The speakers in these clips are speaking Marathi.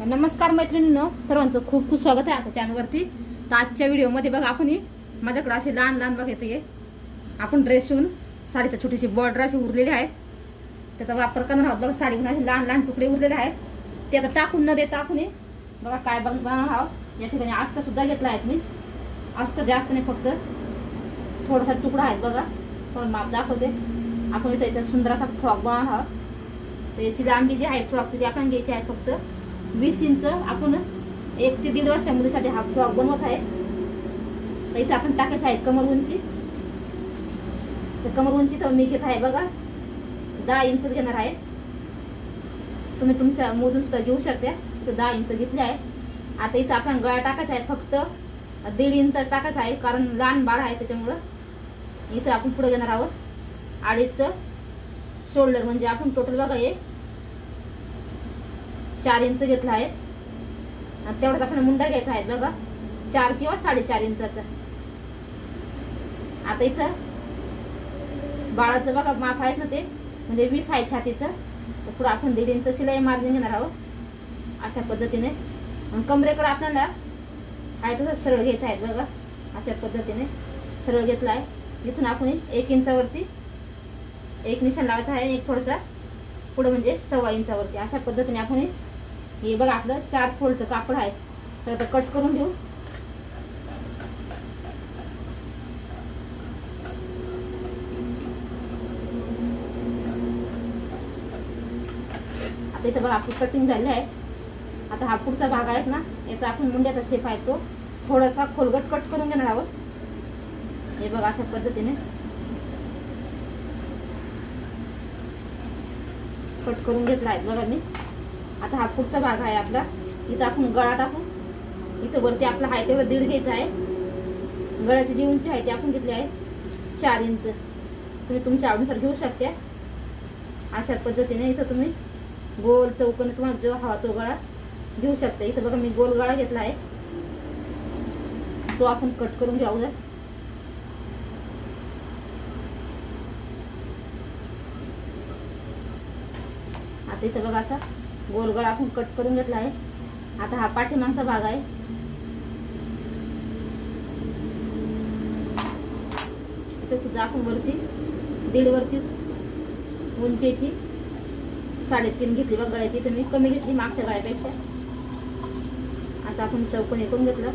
नमस्कार मैत्रिणींनो सर्वांचं खूप खूप स्वागत आहे आता चॅनलवरती तर आजच्या व्हिडिओमध्ये बघा आपण माझ्याकडं माझ्याकडे असे लहान लहान बघ येते आपण ड्रेस शिवून साडीचा छोटीशी बॉर्डर अशी उरलेली आहे त्याचा वापर करणार आहोत. बघा साडीहून असे लहान लहान तुकडे उरलेले आहेत. ते आता टाकून न देता आपण बघा काय बघ बनवणार आहोत. या ठिकाणी अस्तर सुद्धा घेतला आहेत मी. आस्ता जास्त नाही फक्त थोडासा तुकडा आहेत बघा. पण माप दाखवते. आपण इथं याचा सुंदर असा फ्रॉक बनवणार आहोत. तर याची लांबी जी आहे फ्रॉकची ती आपण घ्यायची आहे फक्त वीस इंच आपण एक ते दीड वर्षा मुलीसाठी हा फ्रॉक बनवत आहे. तर इथं आपण टाकायची आहे कमर उंची. तर कमर उंची तर मी घेत आहे बघा. दहा इंच घेणार आहे. तुम्ही तुमच्या मोजून सुद्धा घेऊ शकता. तर दहा इंच घेतले आहे. आता इथं आपण गळा टाकायचा आहे फक्त. दीड इंच टाकायचा आहे कारण लहान बाळ आहे त्याच्यामुळं. इथं आपण पुढे घेणार आहोत. अडीचचं शोल्डर म्हणजे आपण टोटल बघा हे चार इंच घेतला आहे. तेवढाच आपण मुंडा घ्यायचा आहे बघा. चार किंवा साडेचार इंचाचा. आता इथं बाळाचं बघा माप आहेत ना ते. म्हणजे वीस आहे छातीचं. तर पुढं आपण दीड इंच शिलाई मार्जिन घेणार आहोत. अशा पद्धतीने. कमरेकडे आपल्याला आहे तसं सरळ घ्यायचं आहे बघा. अशा पद्धतीने सरळ घेतला आहे. इथून आपण एक इंचावरती एक निशाण लावायचा आहे. एक थोडासा पुढं म्हणजे सव्वा इंचावरती. अशा पद्धतीने आपण हे- बघ बघा आपलं चार फोल्डचं कापड आहे. तर आता कट करून देऊ. आता इथं बघा आपली कटिंग झाली आहे. आता हा पुढचा भाग आहे ना याचा आपण मुंड्याचा शेप आहे तो. थोडासा खोलगट कट करून घेणार आहोत. हे बघा अशा पद्धतीने. कट करून घेतला आहे. बघा मी. आता हा पुढचा भाग आहे आपला. इथं आपण गळा टाकू. इथं वरती आपला आहे तेवढं दीड घ्यायचा आहे. गळ्याची जी उंची आहे ती आपण घेतली आहे. चार इंच. तुम्ही तुमच्या आवडीनुसार घेऊ शकता. अशा पद्धतीने इथं तुम्ही गोल चौकोनी तुम्हाला जो हवा तो गळा घेऊ शकता. इथं बघा मी गोल गळा घेतला आहे. तो आपण कट करून घेऊ जर आता इथं बघा असा. गोलगळ आपण कट करून घेतला आहे. आता हा पाठीमागचा भाग आहे. इथं सुद्धा आपण वरती दीड वरतीच उंचीची साडेतीन घेतली. बघ गळ्याची तर मी कमी घेतली मागच्या गळ्यापेक्षा. असं आपण चौकोन करून घेतलं.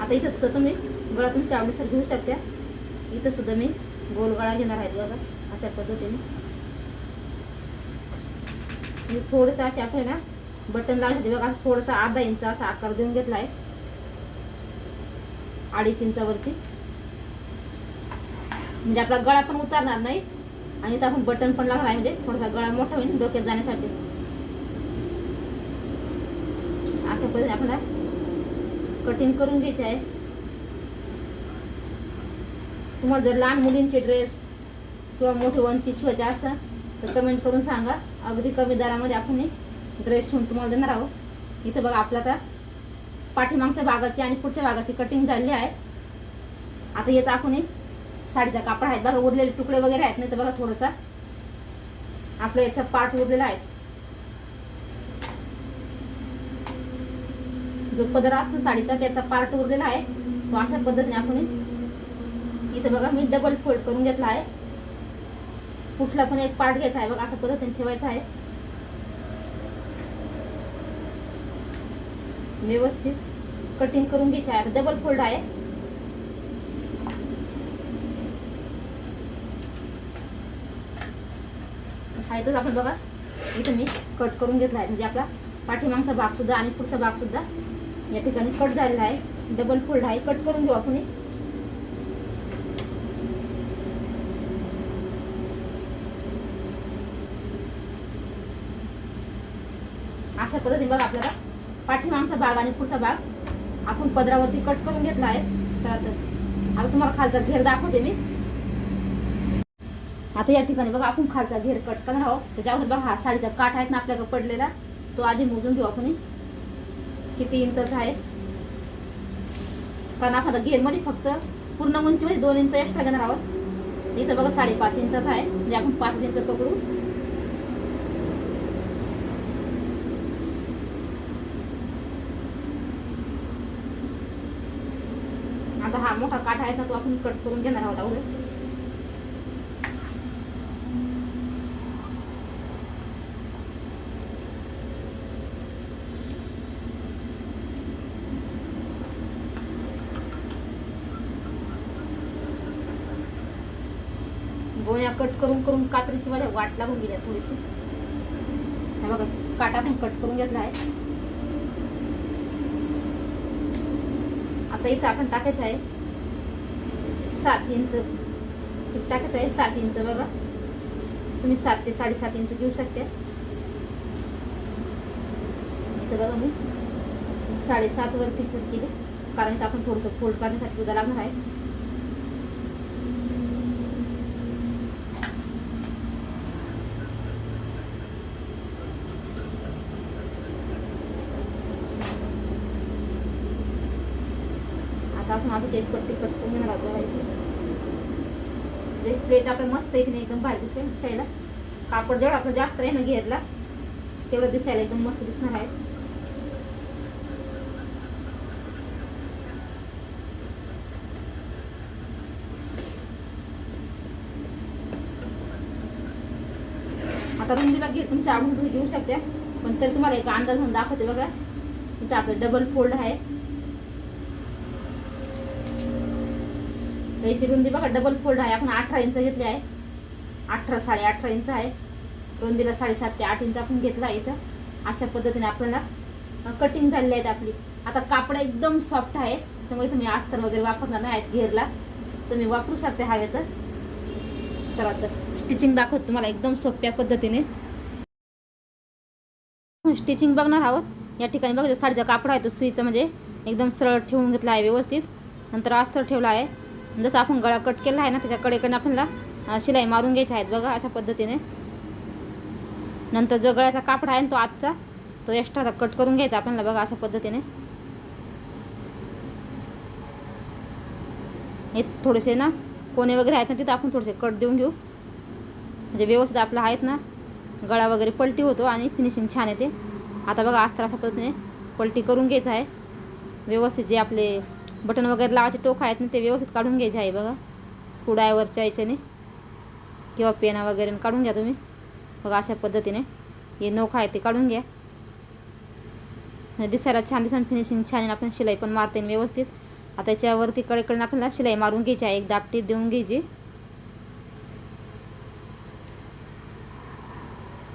आता इथं सुद्धा तुम्ही गळा तुमच्या आवडीसर घेऊ शकता. इथं सुद्धा मी गोल गळा घेणार आहे बघा अशा पद्धतीने. मी थोडंसं असे आपले ना बटन लावण्यासाठी बघा. थोडासा अर्धा इंच असा आकार देऊन घेतला आहे अडीच इंचावरती. म्हणजे आपला गळा पण उतारणार नाही. आणि आपण बटन पण लागणार आहे. म्हणजे थोडासा गळा मोठा होईल डोक्यात जाण्यासाठी. अशा पद्धतीने आपल्याला कटिंग करून घ्यायचे आहे. तुम्हाला जर लहान मुलींचे ड्रेस किंवा मोठे वन पीस शिवायचे असतं तर कमेंट करून सांगा. अगदी कमी दरामध्ये आपण हे ड्रेस शिवून तुम्हाला देणार आहोत. इथं बघा आपला आता पाठीमागच्या भागाची आणि पुढच्या भागाची कटिंग झालेली आहे. आता याचा आपण हे साडीचा कापड आहे बघा उरलेले तुकडे वगैरे आहेत. नाही तर बघा थोडासा आपला याचा पार्ट उरलेला आहे. जो पदर असतो साडीचा त्याचा पार्ट उरलेला आहे. तो अशा पद्धतीने आपण इथं बघा मी डबल फोल्ड करून घेतला आहे. कुठला पण एक पार्ट घ्यायचा आहे बघ असं पद्धतीने ठेवायचा आहे. व्यवस्थित. कटिंग करून घ्यायची आहे. डबल फोल्ड आहे. हायतच आपण बघा. इथं मी कट करून घेतला आहे. म्हणजे आपला पाठीमागचा भाग सुद्धा आणि पुढचा भाग सुद्धा या ठिकाणी कट झालेला आहे. डबल फोल्ड आहे. कट करून घेऊ आपण अशा पद्धतीने बघा आपल्याला. पाठीमागचा भाग आणि पुढचा भाग आपण पदरावरती कट करून घेतला आहे. चला तर. आता तुम्हाला खालचा घेर दाखवते मी. आता या ठिकाणी बघा आपण खालचा घेर कट करणार आहोत. त्याच्या अगोदर बघा हा साडीचा काठ आहे ना आपल्याकडे पडलेला तो आधी मोजून घेऊ आपण किती इंचाचा आहे? कारण आपण घेरमध्ये फक्त पूर्ण उंचीमध्ये दोन इंच एक्स्ट्रा घेणार आहोत. इथं बघा साडेपाच इंचाचा आहे. म्हणजे आपण पाच इंच पकडू. मोठा काठ आहे ना तो आपण कट करून घेणार आहोत अगोदर गोण्या कट करून करून कात्रीची माझ्या वाट लागून गेल्या थोडीशी. बघा काटा पण कट करून घेतला आहे. आता इथं आपण टाकायचं आहे. सात इंच. टाकायचं आहे सात इंच बघा. तुम्ही सात ते साडेसात इंच घेऊ शकता. इथं बघा मी. साडेसात वरती कट केले. कारण की आपण थोडंसं फोल्ड करण्यासाठी सुद्धा लागणार आहे. आता आपण अजून एक पट्टी कट करून घेणार आहोत बघा इथे म्हणजे प्लेट आपण मस्त आहे की नाही एकदम भारी दिसेल दिसायला. कापड जेवढा आपण जास्त आहे ना घेरला तेवढं दिसायला एकदम मस्त दिसणार आहे. आता रुंदीला घे तुमच्या आवडून तुम्ही घेऊ शकता पण तरी तुम्हाला एक अंदाज म्हणून दाखवते बघा. इथं आपलं डबल फोल्ड आहे. याची रुंदी बघा डबल फोल्ड आहे. आपण अठरा इंच घेतली आहे. अठरा साडे अठरा इंच आहे. रुंदीला साडेसात ते आठ इंच आपण घेतला आहे इथं. अशा पद्धतीने आपल्याला कटिंग झालेली आहेत आपली. आता कापड एकदम सॉफ्ट आहे. त्यामुळे तुम्ही अस्तर वगैरे वापरणार नाही आहेत घेरला तुम्ही वापरू शकता हवे तर. चला तर. स्टिचिंग दाखवत तुम्हाला एकदम सोप्या पद्धतीने. स्टिचिंग बघणार आहोत. या ठिकाणी बघा जो साडीचा कापड आहे तो सुईचा म्हणजे एकदम सरळ ठेवून घेतला आहे व्यवस्थित. नंतर अस्तर ठेवला आहे. जसं आपण गळा कट केला आहे ना त्याच्याकडेकडे आपल्याला शिलाई मारून घ्यायची आहेत बघा अशा पद्धतीने. नंतर जो गळ्याचा कापड आहे ना तो आजचा तो एक्स्ट्राचा कट करून घ्यायचा आपल्याला बघा अशा पद्धतीने. हे थोडेसे ना कोणे वगैरे आहेत ना तिथं आपण थोडेसे कट देऊन घेऊ. म्हणजे व्यवस्थित आपलं आहेत ना गळा वगैरे पलटी होतो आणि फिनिशिंग छान येते. आता बघा अस्तर अशा पद्धतीने पलटी करून घ्यायचं आहे. व्यवस्थित जे आपले बटन वगैरे लावायचे टोक आहेत ना ते व्यवस्थित काढून घ्यायचे आहे बघा. स्क्रूड्रायव्हरच्या याच्याने. किंवा पेना वगैरे काढून घ्या तुम्ही. बघा अशा पद्धतीने. हे नोख आहे ते काढून घ्या. दिसायला छान दिसन फिनिशिंग छान आहे. आपण शिलाई पण मारते व्यवस्थित. आता याच्यावरती कडेकडे आपल्याला शिलाई मारून घ्यायची आहे. एक दापटी देऊन घ्यायची.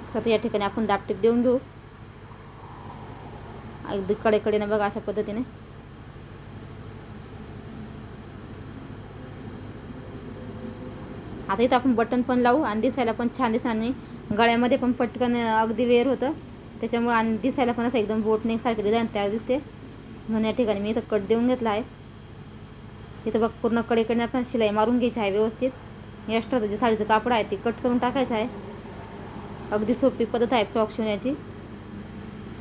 तर आता या ठिकाणी आपण दापटीप देऊन घेऊ. अगदी कडेकडेनं बघा अशा पद्धतीने. आता इथं आपण बटन पण लावू आणि दिसायला पण छान दिसा आणि गळ्यामध्ये पण पटकन अगदी वेअर होतं. त्याच्यामुळे आणि दिसायला पण असं एकदम बोटने सारखी डिझाईन तयार दिसते. म्हणून या ठिकाणी मी इथं कट देऊन घेतला आहे. इथं बघ पूर्ण कडेकडे आपण शिलाई मारून घ्यायची आहे व्यवस्थित. एक्स्ट्राचं जे साडीचं कापड आहे ते कट करून टाकायचं आहे. अगदी सोपी पद्धत आहे फ्रॉक शिवण्याची.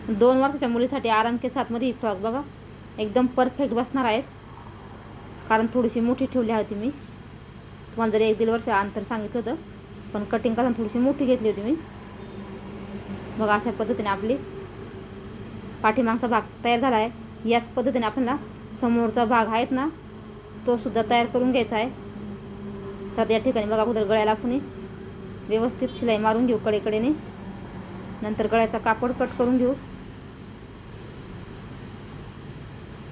दोन वर्षाच्या मुलीसाठी आराम के साथमध्ये ही फ्रॉक बघा. एकदम परफेक्ट बसणार आहेत. कारण थोडीशी मोठी ठेवली होती मी. तुम्हाला जरी एक दीड वर्ष अंतर सांगितलं होतं पण कटिंग करताना थोडीशी मोठी घेतली होती मी. बघा अशा पद्धतीने आपली पाठीमागचा भाग तयार झाला आहे याच पद्धतीने आपल्याला समोरचा भाग आहेत ना तो सुद्धा तयार करून घ्यायचा आहे. तर या ठिकाणी बघा अगोदर गळ्याला आपण व्यवस्थित शिलाई मारून घेऊ कडेकडेने. नंतर गळ्याचा कापड कट करून घेऊ.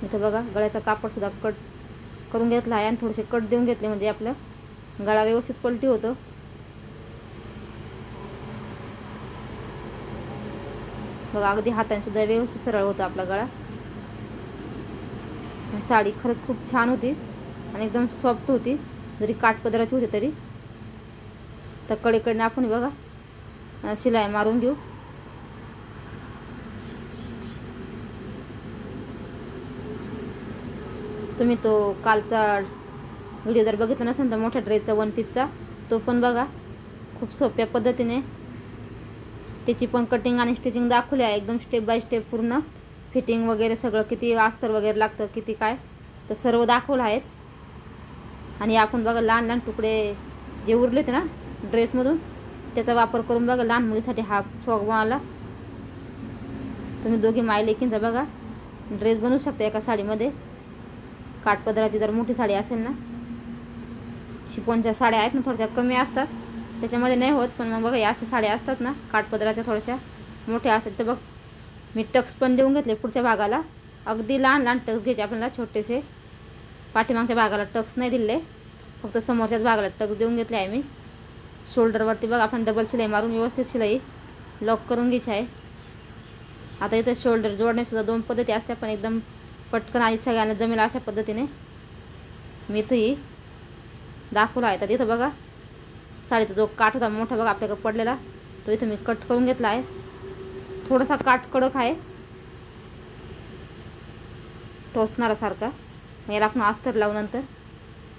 इथं बघा गळ्याचा कापडसुद्धा कट करून घेतला आहे आणि थोडेसे कट देऊन घेतले म्हणजे आपलं गळा व्यवस्थित पलटी होतो. बघा अगदी हाताने सुद्धा व्यवस्थित सरळ होतो आपला गळा. साडी खरंच खूप छान होती आणि एकदम सॉफ्ट होती. जरी काठपदराची होती तरी. तर कडेकडनं आपण बघा शिलाई मारून घेऊ. तुम्ही तो कालचा व्हिडिओ जर बघितला नसेल तर मोठ्या ड्रेसचा वन पीसचा तो पण बघा. खूप सोप्या पद्धतीने. त्याची पण कटिंग आणि स्टिचिंग दाखवली आहे. एकदम स्टेप बाय स्टेप पूर्ण. फिटिंग वगैरे सगळं किती अस्तर वगैरे लागतं किती काय तर सर्व दाखवलं आहेत. आणि आपण बघा लहान लहान तुकडे जे उरले होते ना ड्रेसमधून त्याचा वापर करून बघा लहान मुलीसाठी हा फ्रॉक बनवला. तुम्ही दोघी माय लेकींचा बघा. ड्रेस बनवू शकता एका साडीमध्ये. काठपदराची जर मोठी साडी असेल ना शिफॉनच्या साड्या आहेत ना थोड्याशा कमी असतात. त्याच्यामध्ये नाही होत पण मग बघा या अशा साड्या असतात ना काठपदराच्या थोड्याशा मोठ्या असतात. तर बघ मी टक्स पण देऊन घेतले पुढच्या भागाला. अगदी लहान लहान टक्स घ्यायचे आपल्याला छोटेसे. पाठीमागच्या भागाला टक्स नाही दिले. फक्त समोरच्याच भागाला टक्स देऊन घेतले आहे मी. शोल्डरवरती बघ आपण डबल शिलाई मारून व्यवस्थित शिलाई लॉक करून घ्यायची आहे. आता इथं शोल्डर जोडण्यासुद्धा दोन पद्धती असतात पण एकदम पटकन आई सगळ्यांना जमेल अशा पद्धतीने. मी इथंही दाखवला आहे. तर इथं बघा साडीचा जो काठ होता मोठा बघा आपल्याकडे पडलेला तो इथं मी कट करून घेतला आहे. थोडासा काठ कडक आहे. टोचणारासारखा मग याला आपण अस्तर लावू नंतर.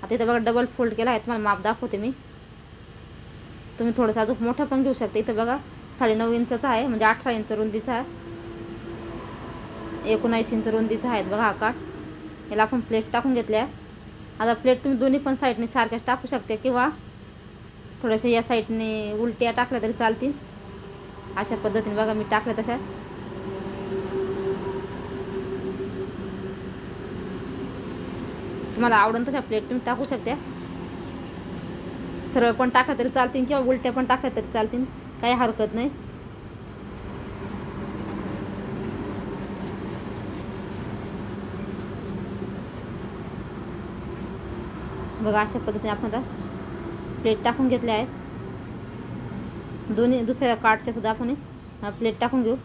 आता इथं बघा डबल फोल्ड केला आहे. तुम्हाला माप दाखवते मी. तुम्ही थोडंसं अजून मोठा पण घेऊ शकता. इथं बघा साडे नऊ इंचाचा आहे म्हणजे अठरा इंच रुंदीचा आहे. एकोणावीस इंच रुंदीचा आहे. बघा हा काठ. याला आपण प्लेट टाकून घेतल्या. आता प्लेट तुम्ही दोन्ही पण साईडने सारख्याच टाकू शकते किंवा थोड्याशा या साईडने उलट्या टाकल्या तरी चालतील. अशा पद्धतीने बघा मी टाकल्या तशा. तुम्हाला आवडून तशा प्लेट तुम्ही टाकू शकता. सरळ पण टाकल्या तरी चालतील किंवा उलट्या पण टाकल्या तरी चालतील. काही हरकत नाही. बघा अशा पद्धतीने आपण आता प्लेट टाकून घेतल्या आहेत. दोन्ही दुसऱ्या कार्डच्या सुद्धा आपण प्लेट टाकून घेऊ.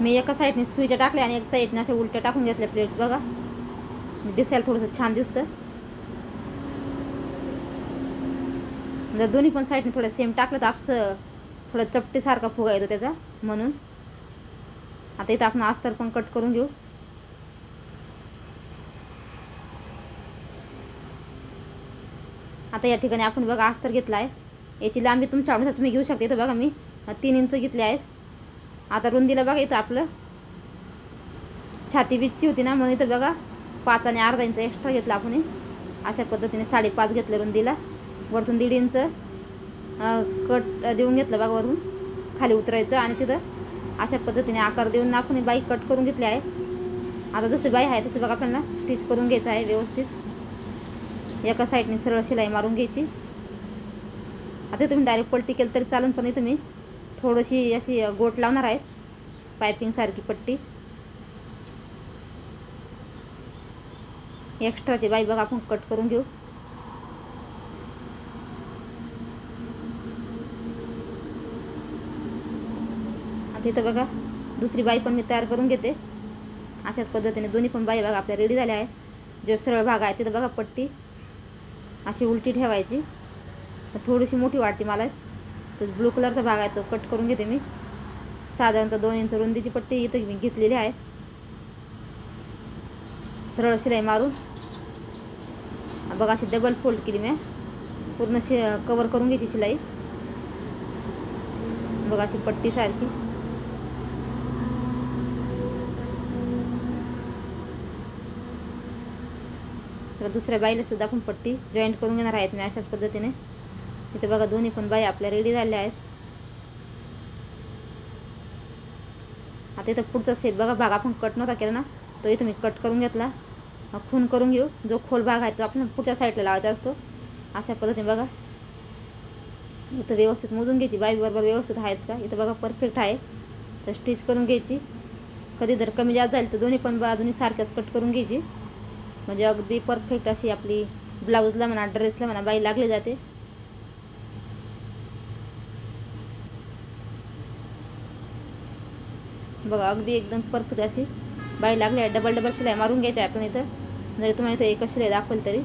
मी एका साईडने सुईच्या टाकल्या आणि एक साईडने अशा उलट्या टाकून घेतल्या प्लेट बघा. दिसायला थोडंसं छान दिसतं. जर दोन्ही पण साईडने थोडं सेम टाकलं तर आपसं थोडं चपटीसारखा फुगा येतो त्याचा म्हणून. आता इथं आपण अस्तर पण कट करून घेऊ. आता या ठिकाणी आपण बघा अस्तर घेतला आहे. याची लांबी तुमच्या आवडीनुसार तुम्ही घेऊ शकता. इथं बघा मी तीन इंच घेतले आहेत. आता रुंदीला बघा इथं आपलं. छाती बिच्छी होती ना म्हणून इथं बघा. पाच आणि अर्धा इंच एक्स्ट्रा घेतला आपण अशा पद्धतीने साडेपाच घेतलं रुंदीला वरतून दीड इंच कट देऊन घेतलं बघा वरून खाली उतरायचं आणि तिथं अशा पद्धतीने आकार देऊन आपण बाई कट करून घेतली आहे. आता जसे बाई आहे तसे बघा आपल्याला स्टिच करून घ्यायचं आहे व्यवस्थित. एका साईडने सरळ शिलाई मारून घ्यायची. आता तुम्ही डायरेक्ट पलटी केलं तरी चालेल पण तुम्ही थोडीशी अशी गोट लावणार आहे. पायपिंगसारखी पट्टी. एक्स्ट्राचे बाई बघा आपण कट करून घेऊ. आता इथं बघा दुसरी बाई पण मी तयार करून घेते. अशाच पद्धतीने दोन्ही पण बाई बघा आपल्या रेडी झाल्या आहे जो सरळ भाग आहे तिथं बघा पट्टी. अशी उलटी ठेवायची. थोडीशी मोठी वाटते मला. तो ब्लू कलरचा भाग आहे तो कट करून घेते मी. साधारणतः दोन इंच रुंदीची पट्टी इथं मी घेतलेली आहे. सरळ शिलाई मारून. बघा अशी डबल फोल्ड केली मी. पूर्ण शि कवर करून घ्यायची शिलाई. बघा अशी पट्टी सारखी. चला दुसऱ्या बाईला सुद्धा आपण पट्टी जॉईंट करून घेणार आहेत मी अशाच पद्धतीने. इथे बघा दोन्ही पण बाई आपल्या रेडी झाल्या आहेत. आता इथं पुढचा सेप बघा भाग आपण कट नव्हता केला ना तो इथं मी कट करून घेतला. खून करून घेऊ. जो खोल भाग आहे तो आपण पुढच्या साईडला लावायचा असतो. अशा पद्धतीने बघा. इथं व्यवस्थित मोजून घ्यायची. बाई बरोबर व्यवस्थित आहेत का? इथं बघा परफेक्ट आहे. तर स्टिच करून घ्यायची. कधी जर कमी जास्त झाली तर दोन्ही पण बाजूनी सारख्याच कट करून घ्यायची. म्हणजे अगदी परफेक्ट अशी आपली ब्लाऊजला म्हणा ड्रेसला म्हणा बाई लागली जाते. बघा अगदी एकदम परफेक्ट अशी. बाई लागली आहे डबल डबल शिलाई मारून घ्यायची आहे आपण इथं. जरी तुम्हाला इथं एकच शिलाई दाखवल तरी.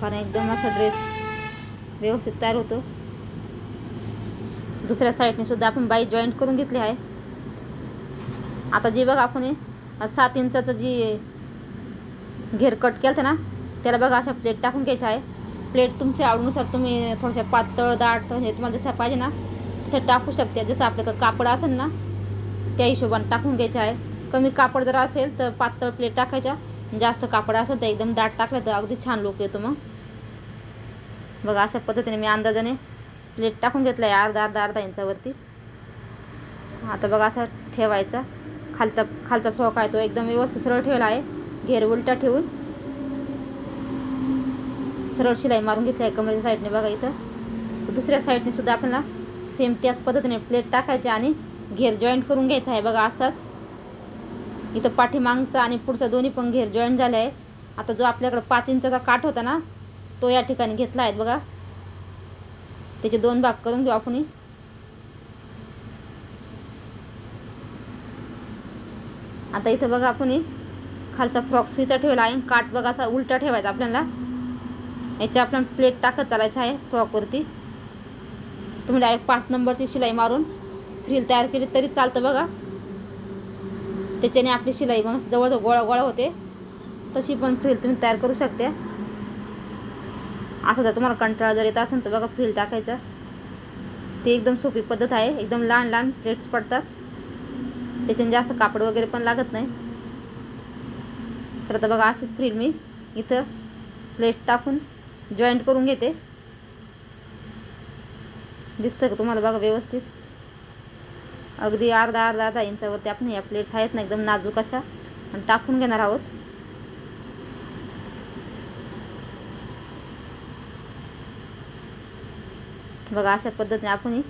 कारण एकदम असा ड्रेस व्यवस्थित तयार होतो. दुसऱ्या साईडने सुद्धा आपण बाई जॉईंट करून घेतली आहे. आता जे बघा आपण सात इंचाचं जी घेर कट केलं ना त्याला बघा अशा प्लेट टाकून घ्यायच्या आहे. प्लेट तुमच्या आवडीनुसार तुम्ही थोड्याशा पातळ दाट हे तुम्हाला जसं पाहिजे ना तसं टाकू शकते. जसं आपल्याकडं कापड असेल ना त्या हिशोबाने टाकून घ्यायच्या आहे कमी कापड जर असेल तर पातळ प्लेट टाकायच्या. जास्त कापड असेल तर एकदम दाट टाकलं तर अगदी छान लोक येतो मग. बघा अशा पद्धतीने मी अंदाजाने प्लेट टाकून घेतला आहे अर्धा अर्धा अर्धा इंचावरती. आता बघा असा ठेवायचा. खालचा खालचा फ्रॉक आहे तो एकदम व्यवस्थित सरळ ठेवला आहे. घेर उलटा ठेवून. सरळ शिलाई मारून घेतली आहे कमरेच्या साईडने बघा इथं. तर दुसऱ्या साईडने सुद्धा आपल्याला सेम त्याच पद्धतीने प्लेट टाकायची आणि घेर जॉईंट करून घ्यायचा आहे बघा असाच. इथं पाठीमागचा आणि पुढचा दोन्ही पण घेर जॉईंट झाले आहे आता जो आपल्याकडे पाच इंचाचा काठ होता ना तो या ठिकाणी घेतला आहे बघा. त्याचे दोन भाग करून घेऊ आपण आता इथं बघा आपण खालचा फ्रॉक सुईचा ठेवला आहे. काठ बघा असा उलटा ठेवायचा आपल्याला. याच्या आपण प्लेट टाकत चालायचं आहे फ्रॉकवरती. तुम्ही डायरेक्ट पाच नंबरची शिलाई मारून. फ्रील तयार केली तरी चालतं बघा. त्याच्याने आपली शिलाई मग जवळजवळ गोळा गोळा होते. तशी पण फ्रील तुम्ही तयार करू शकते. असं जर तुम्हाला कंटाळा जर येत असेल तर बघा फ्रील टाकायचा. ती एकदम सोपी पद्धत आहे. एकदम लहान लहान प्लेट्स पडतात. त्याच्याने जास्त कापड वगैरे पण लागत नाही. तर आता बघा अशीच फ्रील मी इथं प्लेट टाकून जॉईंट करून घेते. दिसतं का तुम्हाला बघा व्यवस्थित? अगदी अर्धा अर्धा अर्धा इंचावरती आपण या प्लेट्स आहेत ना एकदम नाजूक अशा. आणि टाकून घेणार आहोत. बघा अशा पद्धतीने आपण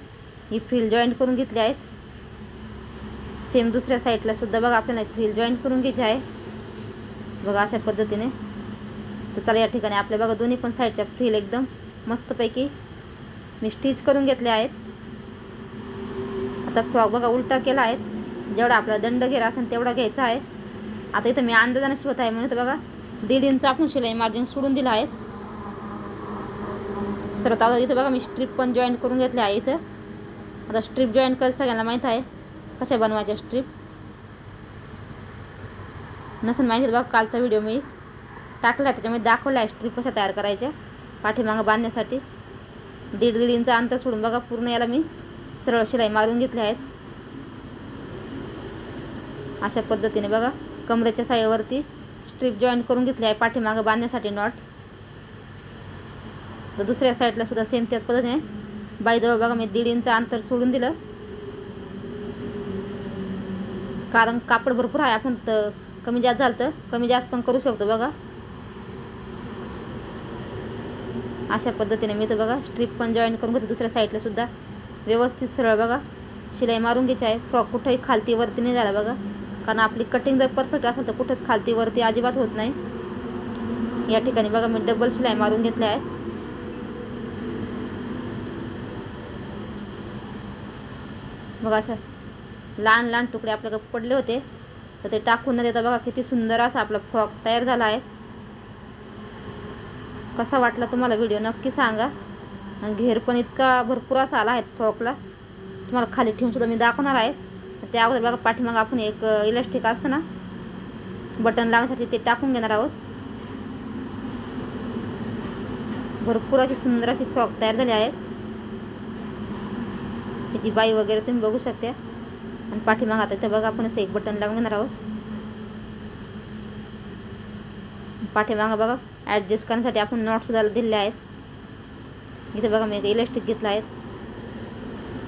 ही फ्रील जॉईंट करून घेतली आहेत. सेम दुसऱ्या साईडला सुद्धा बघा आपल्याला फ्रील जॉईंट करून घ्यायची आहे. बघा अशा पद्धतीने. तर चला या ठिकाणी आपल्या बघा दोन्ही पण साईडच्या फ्रील एकदम मस्तपैकी मी स्टिच करून घेतले आहेत. आता फ्रॉक बघा उलटा केला आहे. जेवढा आपला दंड घेरा असेल तेवढा घ्यायचा आहे. आता इथं मी अंदाजाने शिवत आहे म्हणून बघा दीड इंच आपण शिलाई मार्जिन सोडून दिलं आहे. सर्वात अगोदर इथं बघा मी स्ट्रीप पण जॉईन करून घेतले आहे इथं. आता स्ट्रीप जॉईन कर सगळ्यांना माहीत आहे. कशा बनवायच्या स्ट्रीप नसेल माहिती बघा कालचा व्हिडिओ मी टाकला त्याच्यामध्ये दाखवला आहे स्ट्रीप कशा तयार करायच्या पाठीमागं बांधण्यासाठी. दीड दीड इंच अंतर सोडून बघा पूर्ण याला मी सरळ शिलाई मारून घेतले आहेत. अशा पद्धतीने बघा कमरेच्या साईवरती स्ट्रीप जॉईन करून घेतली आहे पाठीमागं बांधण्यासाठी नॉट तर दुसऱ्या साईडला सुद्धा सेम त्याच पद्धतीने. बाईजवळ बघा मी दीड इंच अंतर सोडून दिलं. कारण कापड भरपूर आहे आपण तर कमी जास्त झालं तर कमी जास्त पण करू शकतो बघा. अशा पद्धतीने मी तर बघा स्ट्रीप पण जॉईन करून घेते दुसऱ्या साईडला सुद्धा. व्यवस्थित सरळ बघा. शिलाई मारून घ्यायची आहे. फ्रॉक कुठंही खालती वरती नाही झाला बघा. कारण आपली कटिंग जर परफेक्ट असेल तर कुठंच खालती वरती अजिबात होत नाही. या ठिकाणी बघा मी डबल शिलाई मारून घेतल्या आहेत. बघा असं लहान लहान तुकडे आपल्याकडे पडले होते. तर ते टाकून न देता बघा किती सुंदर असा आपला फ्रॉक तयार झाला आहे. कसा वाटला तुम्हाला व्हिडिओ नक्की सांगा. आणि घेर पण इतका भरपूर असा आला आहे फ्रॉकला. तुम्हाला खाली ठेवून सुद्धा मी दाखवणार आहे. त्या अगोदर बघा पाठीमागं आपण एक इलास्टिक असतं ना बटन लावण्यासाठी ते टाकून घेणार आहोत. भरपूर अशी सुंदर अशी फ्रॉक तयार झाली आहेत. त्याची बाई वगैरे तुम्ही बघू शकता. आणि पाठीमागा आता इथं बघा आपण असं एक बटन लावून घेणार आहोत. पाठीमागं बघा ॲडजस्ट करण्यासाठी आपण नॉटसुद्धा दिलेले आहेत. इथं बघा मी एक इलास्टिक घेतलं आहे.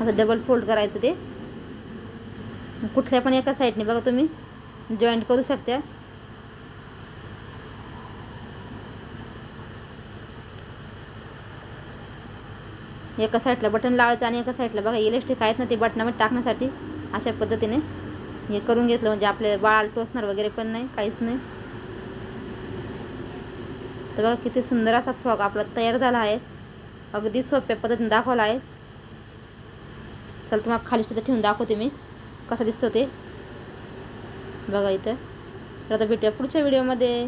असं डबल फोल्ड करायचं ते. कुठल्या पण एका साईडने बघा तुम्ही जॉईंट करू शकता. एका साईडला बटन लावायचं आणि एका साईडला बघा इलेक्ट्रिक आहेत ना ते बटनामध्ये टाकण्यासाठी अशा पद्धतीने. हे करून घेतलं म्हणजे आपले बाळ टोचणार वगैरे पण नाही काहीच नाही. तर बघा किती सुंदर असा फ्रॉक आपला तयार झाला आहे. अगदी सोप्या पद्धतीने दाखवला आहे. चल तुम्हाला खाली सुद्धा ठेवून दाखवते मी. कसा दिसतो ते. बघा इथं. तर आता भेटूया पुढच्या व्हिडिओमध्ये